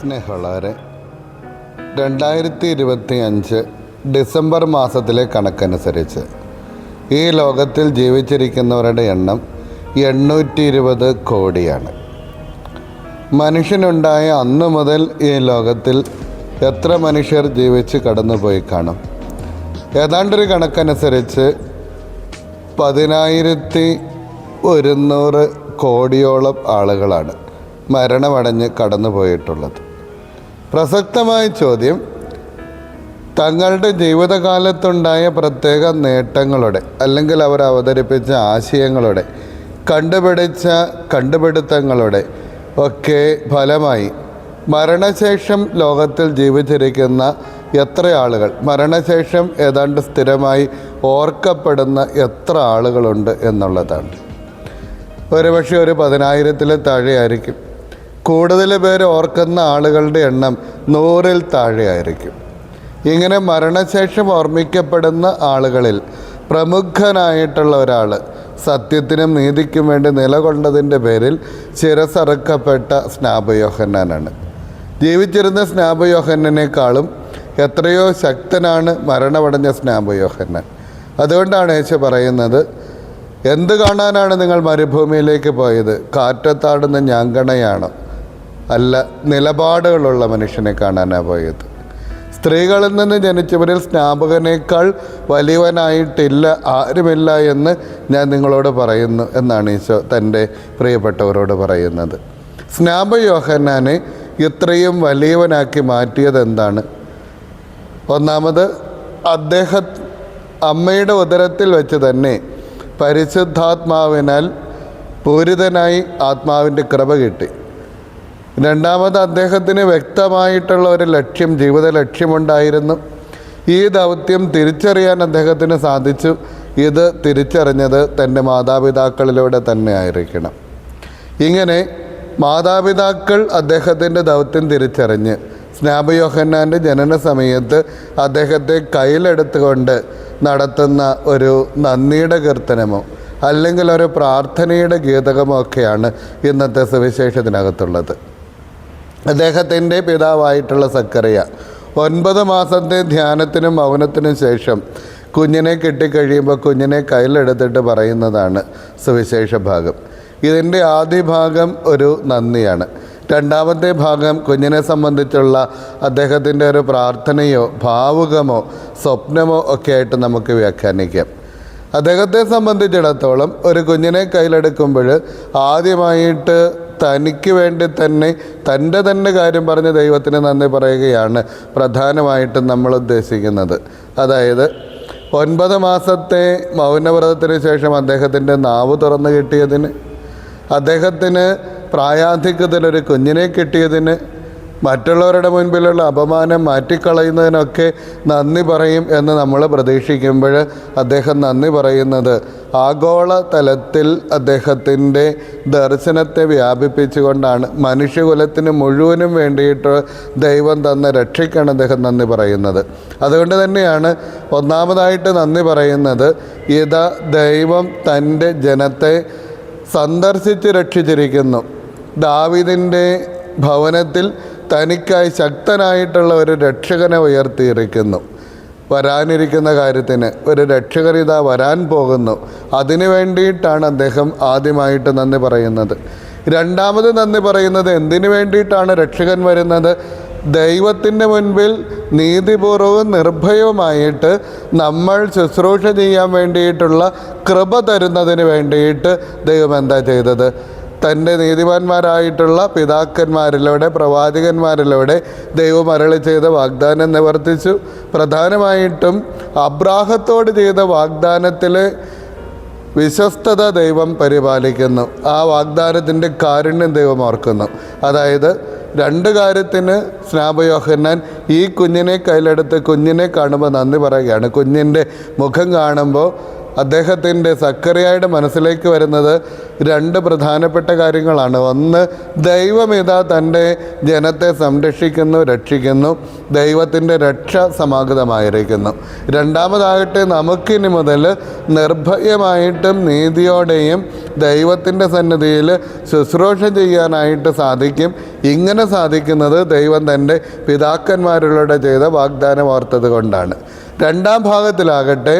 സ്നേഹമുള്ളവരെ രണ്ടായിരത്തി ഇരുപത്തി അഞ്ച് ഡിസംബർ മാസത്തിലെ കണക്കനുസരിച്ച് ഈ ലോകത്തിൽ ജീവിച്ചിരിക്കുന്നവരുടെ എണ്ണം എണ്ണൂറ്റി ഇരുപത് കോടിയാണ്. മനുഷ്യനുണ്ടായ അന്ന് മുതൽ ഈ ലോകത്തിൽ എത്ര മനുഷ്യർ ജീവിച്ച് കടന്നുപോയി കാണും? ഏതാണ്ടൊരു കണക്കനുസരിച്ച് പതിനായിരത്തി ഒരുന്നൂറ് കോടിയോളം ആളുകളാണ് മരണമടഞ്ഞ് കടന്നുപോയിട്ടുള്ളത്. പ്രസക്തമായ ചോദ്യം തങ്ങളുടെ ജീവിതകാലത്തുണ്ടായ പ്രത്യേക നേട്ടങ്ങളുടെ അല്ലെങ്കിൽ അവർ അവതരിപ്പിച്ച ആശയങ്ങളുടെ കണ്ടുപിടിച്ച കണ്ടുപിടുത്തങ്ങളുടെ ഒക്കെ ഫലമായി. മരണശേഷം ലോകത്തിൽ ജീവിച്ചിരിക്കുന്ന എത്ര ആളുകൾ? മരണശേഷം ഏതാണ്ട് സ്ഥിരമായി ഓർക്കപ്പെടുന്ന എത്ര ആളുകളുണ്ട് എന്നുള്ളതാണ്. ഒരുപക്ഷെ ഒരു പതിനായിരത്തിൽ താഴെയായിരിക്കും. കൂടുതൽ പേര് ഓർക്കുന്ന ആളുകളുടെ എണ്ണം നൂറിൽ താഴെയായിരിക്കും. ഇങ്ങനെ മരണശേഷം ഓർമ്മിക്കപ്പെടുന്ന ആളുകളിൽ പ്രമുഖനായിട്ടുള്ള ഒരാൾ സത്യത്തിനും നീതിക്കും വേണ്ടി നിലകൊണ്ടതിന്റെ പേരിൽ ചിരസറുക്കപ്പെട്ട സ്നാപയോഹന്നാനാണ് ജീവിച്ചിരുന്ന സ്നാപയോഹന്നനേക്കാളും എത്രയോ ശക്തനാണ് മരണമടഞ്ഞ സ്നാപയോഹന്നൻ അതുകൊണ്ടാണ് യേശു പറയുന്നത് എന്ത് കാണാനാണ് നിങ്ങൾ മരുഭൂമിയിലേക്ക് പോയത്? കാറ്റത്താടുന്ന ഞാങ്കണയാണോ? അല്ല നിലപാടുകളുള്ള മനുഷ്യനെ കാണാനാണ് പോയത്. സ്ത്രീകളിൽ നിന്ന് ജനിച്ചവരിൽ സ്നാപകനേക്കാൾ വലിയവനായിട്ടില്ല ആരുമില്ല എന്ന് ഞാൻ നിങ്ങളോട് പറയുന്നു എന്നാണ് ഈശോ തന്റെ പ്രിയപ്പെട്ടവരോട് പറയുന്നത്. സ്നാപയോഹനാനെ ഇത്രയും വലിയവനാക്കി മാറ്റിയത് എന്താണ് ഒന്നാമത് അദ്ദേഹം അമ്മയുടെ ഉദരത്തിൽ വെച്ച് തന്നെ പരിശുദ്ധാത്മാവിനാൽ പൂരിതനായി ആത്മാവിന്റെ കൃപ കിട്ടി. രണ്ടാമത് അദ്ദേഹത്തിന് വ്യക്തമായിട്ടുള്ള ഒരു ലക്ഷ്യം ജീവിത ലക്ഷ്യമുണ്ടായിരുന്നു. ഈ ദൗത്യം തിരിച്ചറിയാൻ അദ്ദേഹത്തിന് സാധിച്ചു. ഇത് തിരിച്ചറിഞ്ഞത് തന്റെ മാതാപിതാക്കളിലൂടെ തന്നെ ആയിരിക്കണം ഇങ്ങനെ മാതാപിതാക്കൾ അദ്ദേഹത്തിന്റെ ദൗത്യം തിരിച്ചറിഞ്ഞ് സ്നാപയോഹന്നാന്റെ ജനന സമയത്ത് അദ്ദേഹത്തെ കയ്യിലെടുത്തുകൊണ്ട് നടത്തുന്ന ഒരു നന്ദിയുടെ കീർത്തനമോ അല്ലെങ്കിൽ ഒരു പ്രാർത്ഥനയുടെ ഗീതകമോ ഒക്കെയാണ് ഇന്നത്തെ സുവിശേഷത്തിനകത്തുള്ളത്. അദ്ദേഹത്തിന്റെ പിതാവായിട്ടുള്ള സക്കറിയ. ഒൻപത് മാസത്തെ ധ്യാനത്തിനും മൗനത്തിനും ശേഷം കുഞ്ഞിനെ കിട്ടിക്കഴിയുമ്പോൾ കുഞ്ഞിനെ കയ്യിലെടുത്തിട്ട് പറയുന്നതാണ് സുവിശേഷ ഭാഗം. ഇതിന്റെ ആദ്യ ഭാഗം ഒരു നന്ദിയാണ്. രണ്ടാമത്തെ ഭാഗം കുഞ്ഞിനെ സംബന്ധിച്ചുള്ള അദ്ദേഹത്തിന്റെ ഒരു പ്രാർത്ഥനയോ ഭാവുകമോ സ്വപ്നമോ ഒക്കെ ആയിട്ട് നമുക്ക് വ്യാഖ്യാനിക്കാം. അദ്ദേഹത്തെ സംബന്ധിച്ചിടത്തോളം ഒരു കുഞ്ഞിനെ കയ്യിലെടുക്കുമ്പോൾ ആദ്യമായിട്ട് തനിക്ക് വേണ്ടി തന്നെ തന്റെ തന്നെ കാര്യം പറഞ്ഞ് ദൈവത്തിന് നന്ദി പറയുകയാണ് പ്രധാനമായിട്ടും നമ്മൾ ഉദ്ദേശിക്കുന്നത്. അതായത് ഒൻപത് മാസത്തെ മൗനവ്രതത്തിന് ശേഷം അദ്ദേഹത്തിന്റെ നാവ് തുറന്നു കിട്ടിയതിന് അദ്ദേഹത്തിന് പ്രായാധിക്യത്തിലൊരു കുഞ്ഞിനെ കിട്ടിയതിന് മറ്റുള്ളവരുടെ മുൻപിലുള്ള അപമാനം മാറ്റിക്കളയുന്നതിനൊക്കെ നന്ദി പറയും എന്ന് നമ്മൾ പ്രതീക്ഷിക്കുമ്പോൾ അദ്ദേഹം നന്ദി പറയുന്നത്. ആഗോള തലത്തിൽ അദ്ദേഹത്തിന്റെ ദർശനത്തെ വ്യാപിപ്പിച്ചുകൊണ്ടാണ്. മനുഷ്യകുലത്തിന് മുഴുവനും വേണ്ടിയിട്ട് ദൈവം തന്ന രക്ഷയ്ക്കാണ് അദ്ദേഹം നന്ദി പറയുന്നത്. അതുകൊണ്ട് തന്നെയാണ് ഒന്നാമതായിട്ട് നന്ദി പറയുന്നത് ഇത് ദൈവം തന്റെ ജനത്തെ സന്ദർശിച്ച് രക്ഷിച്ചിരിക്കുന്നു. ദാവിദിന്റെ ഭവനത്തിൽ തനിക്കായി ശക്തനായിട്ടുള്ള ഒരു രക്ഷകനെ ഉയർത്തിയിരിക്കുന്നു. വരാനിരിക്കുന്ന കാര്യത്തിന് ഒരു രക്ഷകരിത വരാൻ പോകുന്നു. അതിനു വേണ്ടിയിട്ടാണ് അദ്ദേഹം ആദ്യമായിട്ട് നന്ദി പറയുന്നത്. രണ്ടാമത് നന്ദി പറയുന്നത് എന്തിനു വേണ്ടിയിട്ടാണ് രക്ഷകൻ വരുന്നത്? ദൈവത്തിന്റെ മുൻപിൽ നീതിപൂർവവും നിർഭയവുമായിട്ട് നമ്മൾ ശുശ്രൂഷ ചെയ്യാൻ വേണ്ടിയിട്ടുള്ള കൃപ തരുന്നതിന് വേണ്ടിയിട്ട് ദൈവം എന്താ ചെയ്തത്? തന്റെ നീതിമാന്മാരായിട്ടുള്ള പിതാക്കന്മാരിലൂടെ പ്രവാചകന്മാരിലൂടെ ദൈവം അരളി ചെയ്ത വാഗ്ദാനം നിവർത്തിച്ചു. പ്രധാനമായിട്ടും അബ്രാഹത്തോട് ചെയ്ത വാഗ്ദാനത്തിൽ വിശ്വസ്തത ദൈവം പരിപാലിക്കുന്നു. ആ വാഗ്ദാനത്തിന്റെ കാരുണ്യം ദൈവം ഓർക്കുന്നു. അതായത് രണ്ട് കാര്യത്തിന് സ്നാപയോഹന്നാൻ ഈ കുഞ്ഞിനെ കയ്യിലെടുത്ത് കുഞ്ഞിനെ കാണുമ്പോൾ നന്ദി പറയുകയാണ്. കുഞ്ഞിന്റെ മുഖം കാണുമ്പോൾ അദ്ദേഹത്തിന്റെ സക്കറിയായുടെ മനസ്സിലേക്ക് വരുന്നത് രണ്ട് പ്രധാനപ്പെട്ട കാര്യങ്ങളാണ്. ഒന്ന് ദൈവം ഇതാ തന്റെ ജനത്തെ സംരക്ഷിക്കുന്നു രക്ഷിക്കുന്നു ദൈവത്തിന്റെ രക്ഷ സമാഗതമായിരിക്കുന്നു. രണ്ടാമതാകട്ടെ നമുക്കിനി മുതൽ നിർഭയമായിട്ടും നീതിയോടെയും ദൈവത്തിന്റെ സന്നിധിയിൽ ശുശ്രൂഷ ചെയ്യാനായിട്ട് സാധിക്കും. ഇങ്ങനെ സാധിക്കുന്നത് ദൈവം തന്റെ പിതാക്കന്മാരിലൂടെ ചെയ്ത വാഗ്ദാനം ഓർത്തത് കൊണ്ടാണ്. രണ്ടാം ഭാഗത്തിലാകട്ടെ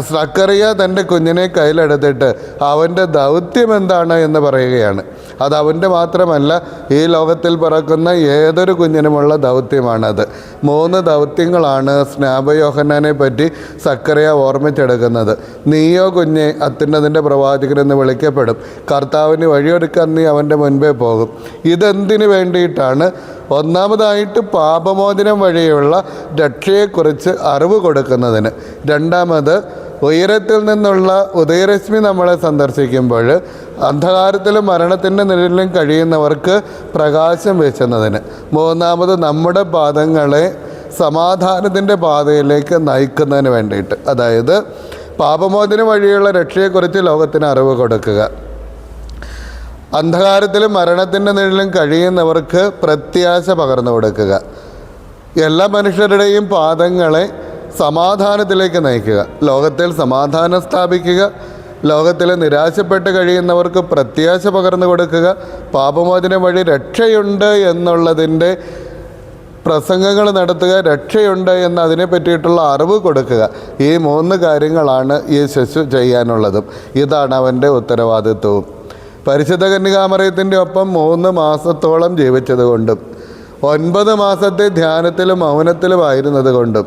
സക്കറിയ തന്റെ കുഞ്ഞിനെ കയ്യിലെടുത്തിട്ട് അവന്റെ ദൗത്യം എന്താണ് എന്ന് പറയുകയാണ്. അത് അവന്റെ മാത്രമല്ല ഈ ലോകത്തിൽ പിറക്കുന്ന ഏതൊരു കുഞ്ഞിനുമുള്ള ദൗത്യമാണത്. മൂന്ന് ദൗത്യങ്ങളാണ് സ്നാപയോഹന്നാനെ പറ്റി സക്കറിയ ഓർമ്മിച്ചെടുക്കുന്നത്. നീയോ കുഞ്ഞെ അത്യുന്നതിന്റെ പ്രവാചകനെന്ന് വിളിക്കപ്പെടും. കർത്താവിന് വഴിയൊരുക്കാൻ നീ അവന്റെ മുൻപേ പോകും. ഇതെന്തിനു വേണ്ടിയിട്ടാണ് ഒന്നാമതായിട്ട് പാപമോചനം വഴിയുള്ള രക്ഷയെക്കുറിച്ച് അറിവ് കൊടുക്കുന്നതിന്. രണ്ടാമത് ഉയരത്തിൽ നിന്നുള്ള ഉദയരശ്മി നമ്മളെ സന്ദർശിക്കുമ്പോൾ അന്ധകാരത്തിലും മരണത്തിന്റെ നിഴലിലും കഴിയുന്നവർക്ക് പ്രകാശം വെച്ചുന്നതിന് മൂന്നാമത് നമ്മുടെ പാദങ്ങളെ സമാധാനത്തിന്റെ പാതയിലേക്ക് നയിക്കുന്നതിന് വേണ്ടിയിട്ട്. അതായത് പാപമോചനം വഴിയുള്ള രക്ഷയെക്കുറിച്ച് ലോകത്തിന് അറിവ് കൊടുക്കുക. അന്ധകാരത്തിലും മരണത്തിന്റെ നിഴലിലും കഴിയുന്നവർക്ക് പ്രത്യാശ പകർന്നു കൊടുക്കുക. എല്ലാ മനുഷ്യരുടെയും പാദങ്ങളെ സമാധാനത്തിലേക്ക് നയിക്കുക. ലോകത്തിൽ സമാധാനം സ്ഥാപിക്കുക. ലോകത്തിൽ നിരാശപ്പെട്ട് കഴിയുന്നവർക്ക് പ്രത്യാശ പകർന്നു കൊടുക്കുക. പാപമോചനം വഴി രക്ഷയുണ്ട് എന്നുള്ളതിന്റെ പ്രസംഗങ്ങൾ നടത്തുക രക്ഷയുണ്ട് എന്ന് അതിനെ പറ്റിയിട്ടുള്ള അറിവ് കൊടുക്കുക. ഈ മൂന്ന് കാര്യങ്ങളാണ് ഈ ശിശു ചെയ്യാനുള്ളതും. ഇതാണ് അവന്റെ ഉത്തരവാദിത്വവും. പരിശുദ്ധ കന്യകാമറയത്തിന്റെ ഒപ്പം മൂന്ന് മാസത്തോളം ജീവിച്ചത് കൊണ്ടും ഒൻപത് മാസത്തെ ധ്യാനത്തിലും മൗനത്തിലുമായിരുന്നത് കൊണ്ടും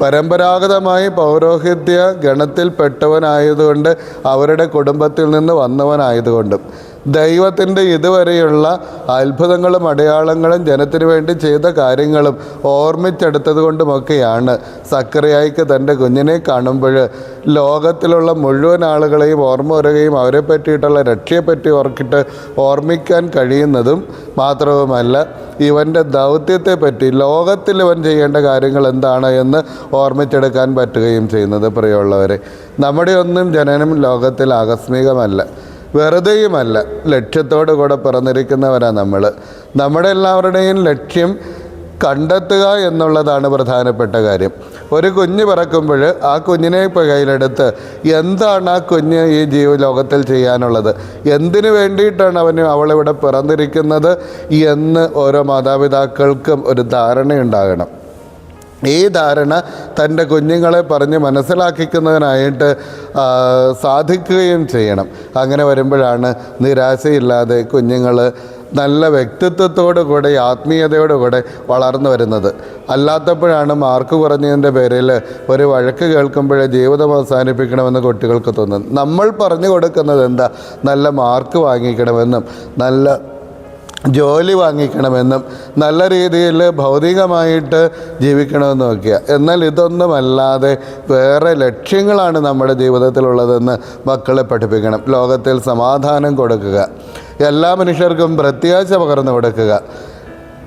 പരമ്പരാഗതമായി പൗരോഹിത്യ ഗണത്തിൽപ്പെട്ടവനായതുകൊണ്ട് അവരുടെ കുടുംബത്തിൽ നിന്ന് വന്നവനായതുകൊണ്ടും ദൈവത്തിന്റെ ഇതുവരെയുള്ള അത്ഭുതങ്ങളും അടയാളങ്ങളും ജനത്തിനു വേണ്ടി ചെയ്ത കാര്യങ്ങളും ഓർമ്മിച്ചെടുത്തത് കൊണ്ടുമൊക്കെയാണ് സക്കറിയായിക്ക് തന്റെ കുഞ്ഞിനെ കാണുമ്പോൾ ലോകത്തിലുള്ള മുഴുവൻ ആളുകളെയും ഓർമ്മ വരികയും അവരെ പറ്റിയിട്ടുള്ള രക്ഷയെപ്പറ്റി ഓർക്കിട്ട് ഓർമ്മിക്കാൻ കഴിയുന്നതും മാത്രവുമല്ല ഇവന്റെ ദൗത്യത്തെ പറ്റി ലോകത്തിൽ ഇവൻ ചെയ്യേണ്ട കാര്യങ്ങൾ എന്താണ് എന്ന് ഓർമ്മിച്ചെടുക്കാൻ പറ്റുകയും ചെയ്യുന്നത് പ്രിയമുള്ളവരെ. നമ്മുടെ ഒന്നും ജനനം ലോകത്തിൽ ആകസ്മികമല്ല. വെറുതെയുമല്ല. ലക്ഷ്യത്തോടു കൂടെ പിറന്നിരിക്കുന്നവരാണ് നമ്മൾ നമ്മുടെ എല്ലാവരുടെയും ലക്ഷ്യം കണ്ടെത്തുക എന്നുള്ളതാണ് പ്രധാനപ്പെട്ട കാര്യം. ഒരു കുഞ്ഞ് പിറക്കുമ്പോൾ ആ കുഞ്ഞിനെ കയ്യിലെടുത്ത് എന്താണ് ആ കുഞ്ഞ് ഈ ജീവ ലോകത്തിൽ ചെയ്യാനുള്ളത്? എന്തിനു വേണ്ടിയിട്ടാണ് അവന് അവളിവിടെ പിറന്നിരിക്കുന്നത് എന്ന് ഓരോ മാതാപിതാക്കൾക്കും ഒരു ധാരണയുണ്ടാകണം. ഈ ധാരണ തന്റെ കുഞ്ഞുങ്ങളെ പറഞ്ഞ് മനസ്സിലാക്കിക്കുന്നതിനായിട്ട് സാധിക്കുകയും ചെയ്യണം. അങ്ങനെ വരുമ്പോഴാണ് നിരാശയില്ലാതെ കുഞ്ഞുങ്ങൾ നല്ല വ്യക്തിത്വത്തോടു കൂടെ ആത്മീയതയോടു കൂടെ വളർന്നു വരുന്നത്. അല്ലാത്തപ്പോഴാണ് മാർക്ക് കുറഞ്ഞതിന്റെ പേരിൽ ഒരു വഴക്ക് കേൾക്കുമ്പോഴേ ജീവിതം അവസാനിപ്പിക്കണമെന്ന് കുട്ടികൾക്ക് തോന്നുന്നത്. നമ്മൾ പറഞ്ഞു കൊടുക്കുന്നത് എന്താ? നല്ല മാർക്ക് വാങ്ങിക്കണമെന്നും നല്ല ജോലി വാങ്ങിക്കണമെന്നും നല്ല രീതിയിൽ ഭൗതികമായിട്ട് ജീവിക്കണമെന്നും ഒക്കെയാണ് എന്നാൽ ഇതൊന്നുമല്ലാതെ വേറെ ലക്ഷ്യങ്ങളാണ് നമ്മുടെ ജീവിതത്തിലുള്ളതെന്ന് മക്കളെ പഠിപ്പിക്കണം. ലോകത്തിൽ സമാധാനം കൊടുക്കുക. എല്ലാ മനുഷ്യർക്കും പ്രത്യാശ പകർന്നു കൊടുക്കുക.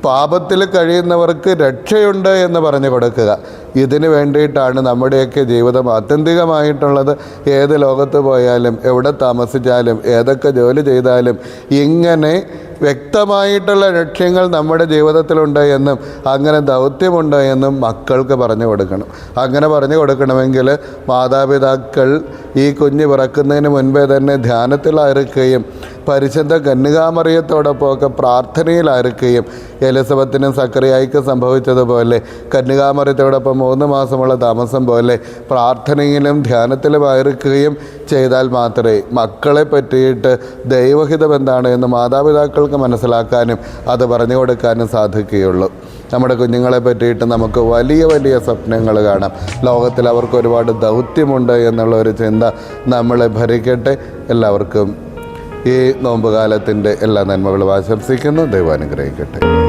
പാപത്തിൽ കഴിയുന്നവർക്ക് രക്ഷയുണ്ട് എന്ന് പറഞ്ഞു കൊടുക്കുക. ഇതിനു വേണ്ടിയിട്ടാണ് നമ്മുടെയൊക്കെ ജീവിതം ആത്യന്തികമായിട്ടുള്ളത്. ഏത് ലോകത്ത് പോയാലും എവിടെ താമസിച്ചാലും ഏതൊക്കെ ജോലി ചെയ്താലും ഇങ്ങനെ വ്യക്തമായിട്ടുള്ള ലക്ഷ്യങ്ങൾ നമ്മുടെ ജീവിതത്തിലുണ്ട് എന്നും അങ്ങനെ ദൗത്യമുണ്ട് എന്നും മക്കൾക്ക് പറഞ്ഞു കൊടുക്കണം. അങ്ങനെ പറഞ്ഞു കൊടുക്കണമെങ്കിൽ മാതാപിതാക്കൾ ഈ കുഞ്ഞ് പിറക്കുന്നതിന് മുൻപേ തന്നെ ധ്യാനത്തിലായിരിക്കുകയും പരിശുദ്ധ കന്യകാമറിയത്തോടൊപ്പമൊക്കെ പ്രാർത്ഥനയിലായിരിക്കുകയും എലിസബത്തിനും സക്കറിയായിക്ക് സംഭവിച്ചതുപോലെ കന്യകാമറിയത്തോടൊപ്പം മൂന്ന് മാസമുള്ള താമസം പോലെ പ്രാർത്ഥനയിലും ധ്യാനത്തിലുമായിരിക്കുകയും ചെയ്താൽ മാത്രമേ മക്കളെ പറ്റിയിട്ട് ദൈവഹിതം എന്താണ് എന്ന് മാതാപിതാക്കൾക്ക് മനസ്സിലാക്കാനും അത് പറഞ്ഞു കൊടുക്കാനും സാധിക്കുകയുള്ളൂ. നമ്മുടെ കുഞ്ഞുങ്ങളെ പറ്റിയിട്ട് നമുക്ക് വലിയ വലിയ സ്വപ്നങ്ങൾ കാണാം. ലോകത്തിൽ അവർക്ക് ഒരുപാട് ദൗത്യമുണ്ട് എന്നുള്ള ഒരു ചിന്ത നമ്മളെ ഭരിക്കട്ടെ. എല്ലാവർക്കും ഈ നോമ്പുകാലത്തിന്റെ എല്ലാ നന്മകളും ആശംസിക്കുന്നു. ദൈവം അനുഗ്രഹിക്കട്ടെ.